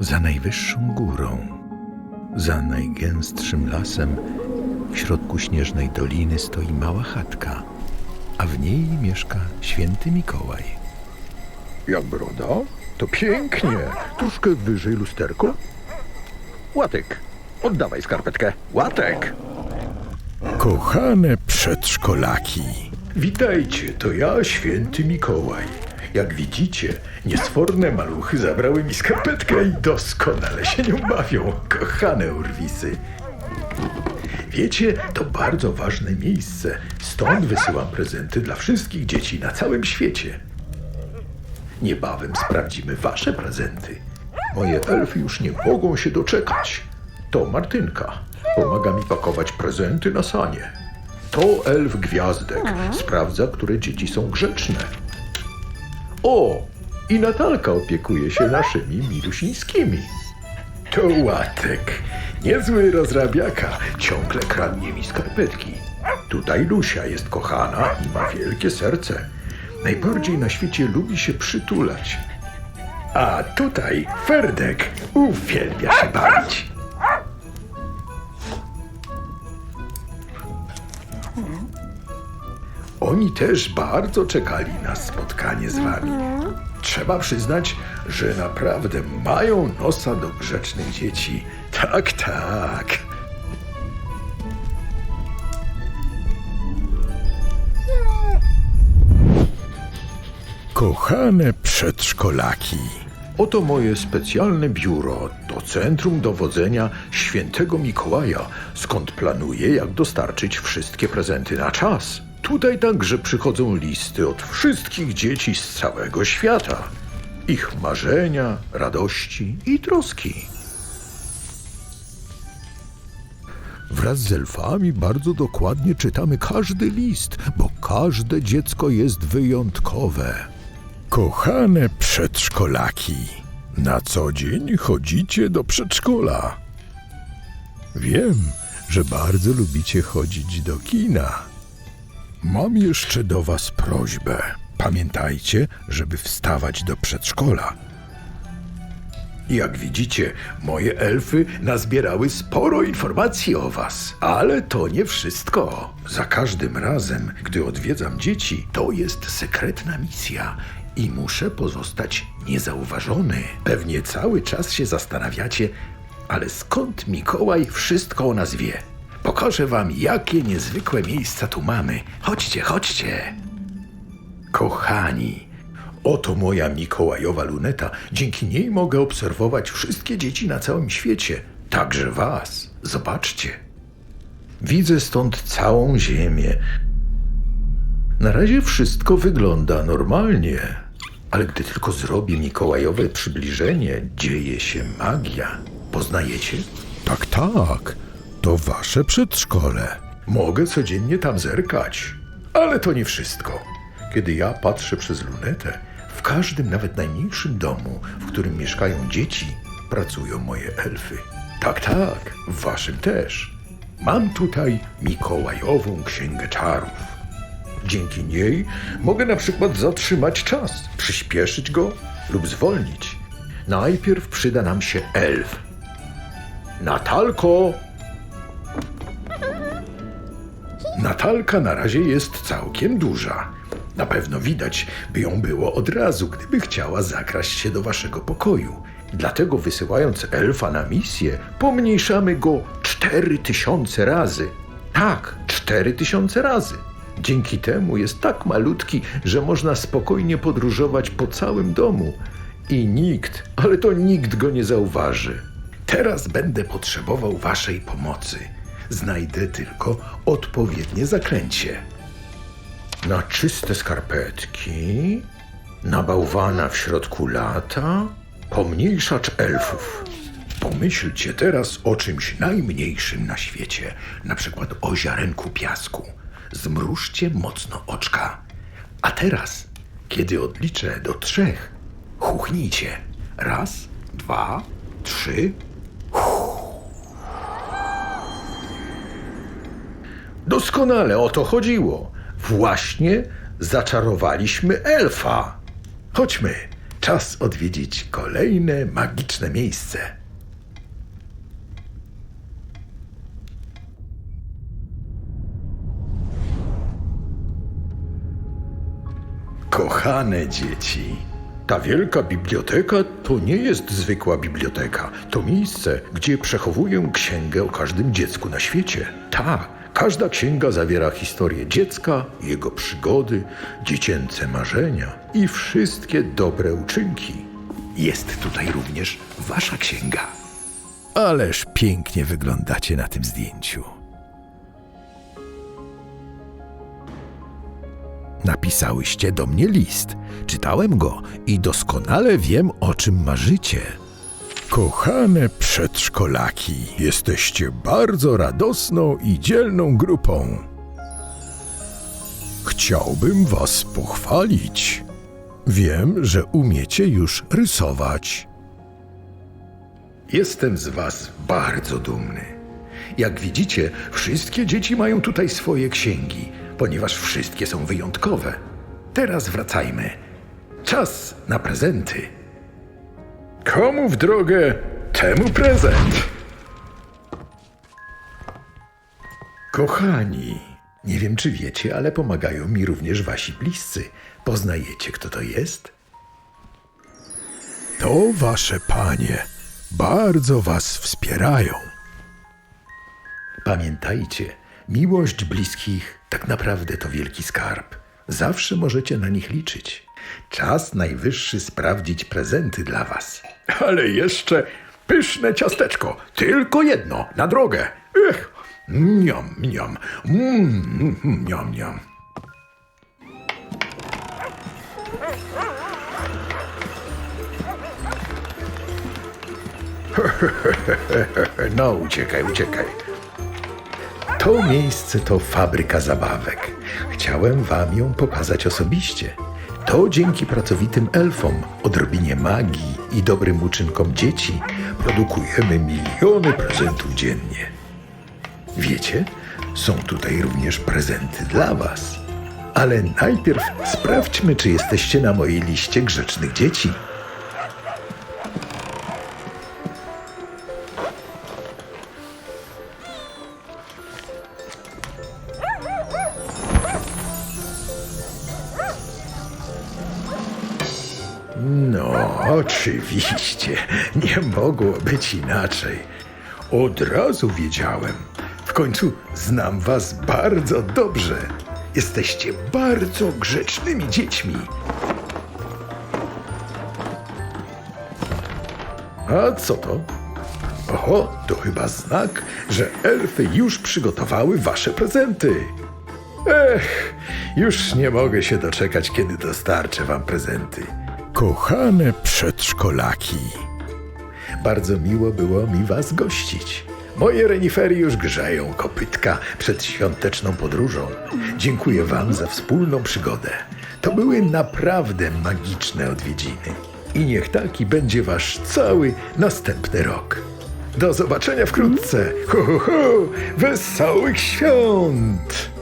Za najwyższą górą, za najgęstszym lasem, w środku śnieżnej doliny stoi mała chatka, a w niej mieszka święty Mikołaj. Jak broda? To pięknie. Troszkę wyżej lusterko. Łatek, oddawaj skarpetkę. Łatek! Kochane przedszkolaki, Witajcie, to ja, święty Mikołaj. Jak widzicie, niesforne maluchy zabrały mi skarpetkę i doskonale się nią bawią. Kochane urwisy. Wiecie, to bardzo ważne miejsce. Stąd wysyłam prezenty dla wszystkich dzieci na całym świecie. Niebawem sprawdzimy wasze prezenty. Moje elfy już nie mogą się doczekać. To Martynka. Pomaga mi pakować prezenty na sanie. To elf Gwiazdek. Sprawdza, które dzieci są grzeczne. O! I Natalka opiekuje się naszymi milusińskimi. To łatek. Niezły rozrabiaka. Ciągle kradnie mi skarpetki. Tutaj Lusia jest kochana i ma wielkie serce. Najbardziej na świecie lubi się przytulać. A tutaj Ferdek uwielbia się bawić. Oni też bardzo czekali na spotkanie z wami. Trzeba przyznać, że naprawdę mają nosa do grzecznych dzieci. Tak, tak. kochane przedszkolaki. Oto moje specjalne biuro. To centrum dowodzenia świętego Mikołaja, skąd planuję, jak dostarczyć wszystkie prezenty na czas. Tutaj także przychodzą listy od wszystkich dzieci z całego świata. Ich marzenia, radości i troski. Wraz z elfami bardzo dokładnie czytamy każdy list, bo każde dziecko jest wyjątkowe. Kochane przedszkolaki, na co dzień chodzicie do przedszkola. Wiem, że bardzo lubicie chodzić do kina. Mam jeszcze do Was prośbę. Pamiętajcie, żeby wstawać do przedszkola. Jak widzicie, moje elfy nazbierały sporo informacji o was. Ale to nie wszystko. Za każdym razem, gdy odwiedzam dzieci, to jest sekretna misja i muszę pozostać niezauważony. Pewnie cały czas się zastanawiacie, ale skąd Mikołaj wszystko o nas wie? Pokażę wam, jakie niezwykłe miejsca tu mamy. Chodźcie, chodźcie. Kochani, oto moja Mikołajowa luneta. Dzięki niej mogę obserwować wszystkie dzieci na całym świecie, także was. Zobaczcie. Widzę stąd całą ziemię. Na razie wszystko wygląda normalnie, ale gdy tylko zrobię Mikołajowe przybliżenie, dzieje się magia. Poznajecie? Tak, tak, to Wasze przedszkole. Mogę codziennie tam zerkać. Ale to nie wszystko. Kiedy ja patrzę przez lunetę, w każdym, nawet najmniejszym domu, w którym mieszkają dzieci, pracują moje elfy. Tak, tak, w waszym też. Mam tutaj Mikołajową Księgę Czarów. Dzięki niej mogę na przykład zatrzymać czas, przyspieszyć go lub zwolnić. Najpierw przyda nam się elf. Natalko, Natalka na razie jest całkiem duża. Na pewno widać, by ją było od razu, gdyby chciała zakraść się do waszego pokoju. Dlatego wysyłając elfa na misję, pomniejszamy go cztery tysiące razy. Tak, cztery tysiące razy. Dzięki temu jest tak malutki, że można spokojnie podróżować po całym domu. I nikt, ale to nikt go nie zauważy. Teraz będę potrzebował waszej pomocy. Znajdę tylko odpowiednie zaklęcie. Na czyste skarpetki, na bałwana w środku lata, pomniejszacz elfów. Pomyślcie teraz o czymś najmniejszym na świecie, na przykład o ziarenku piasku. Zmrużcie mocno oczka. A teraz, kiedy odliczę do trzech, chuchnijcie. Raz, dwa, trzy. Doskonale o to chodziło. Właśnie zaczarowaliśmy elfa. Chodźmy, czas odwiedzić kolejne magiczne miejsce. Kochane dzieci, ta wielka biblioteka to nie jest zwykła biblioteka. To miejsce, gdzie przechowuję księgę o każdym dziecku na świecie. Ta, każda księga zawiera historię dziecka, jego przygody, dziecięce marzenia i wszystkie dobre uczynki. Jest tutaj również wasza księga. Ależ pięknie wyglądacie na tym zdjęciu. Napisałyście do mnie list. Czytałem go i doskonale wiem, o czym marzycie. Kochane przedszkolaki, jesteście bardzo radosną i dzielną grupą. Chciałbym was pochwalić. Wiem, że umiecie już rysować. Jestem z Was bardzo dumny. Jak widzicie, wszystkie dzieci mają tutaj swoje księgi, ponieważ wszystkie są wyjątkowe. Teraz wracajmy. Czas na prezenty. Komu w drogę, temu prezent. Kochani, nie wiem czy wiecie, ale pomagają mi również wasi bliscy. Poznajecie, kto to jest? To wasze panie bardzo was wspierają. Pamiętajcie, miłość bliskich tak naprawdę to wielki skarb. Zawsze możecie na nich liczyć. Czas najwyższy sprawdzić prezenty dla was. Ale jeszcze pyszne ciasteczko. Tylko jedno, na drogę. Ech, niam, niam, mm, mm, niam, niam. No, uciekaj, uciekaj. To miejsce to fabryka zabawek. Chciałem wam ją pokazać osobiście. To dzięki pracowitym elfom, odrobinie magii i dobrym uczynkom dzieci produkujemy miliony prezentów dziennie. Wiecie, są tutaj również prezenty dla was. Ale najpierw sprawdźmy, czy jesteście na mojej liście grzecznych dzieci. Oczywiście. Nie mogło być inaczej. Od razu wiedziałem. W końcu znam was bardzo dobrze. Jesteście bardzo grzecznymi dziećmi. A co to? Oho, to chyba znak, że elfy już przygotowały wasze prezenty. Ech, już nie mogę się doczekać, kiedy dostarczę wam prezenty. Kochane przedszkolaki, Bardzo miło było mi was gościć. Moje renifery już grzeją kopytka przed świąteczną podróżą. Dziękuję wam za wspólną przygodę. To były naprawdę magiczne odwiedziny. I niech taki będzie wasz cały następny rok. Do zobaczenia wkrótce. Ho, ho, ho! Wesołych świąt!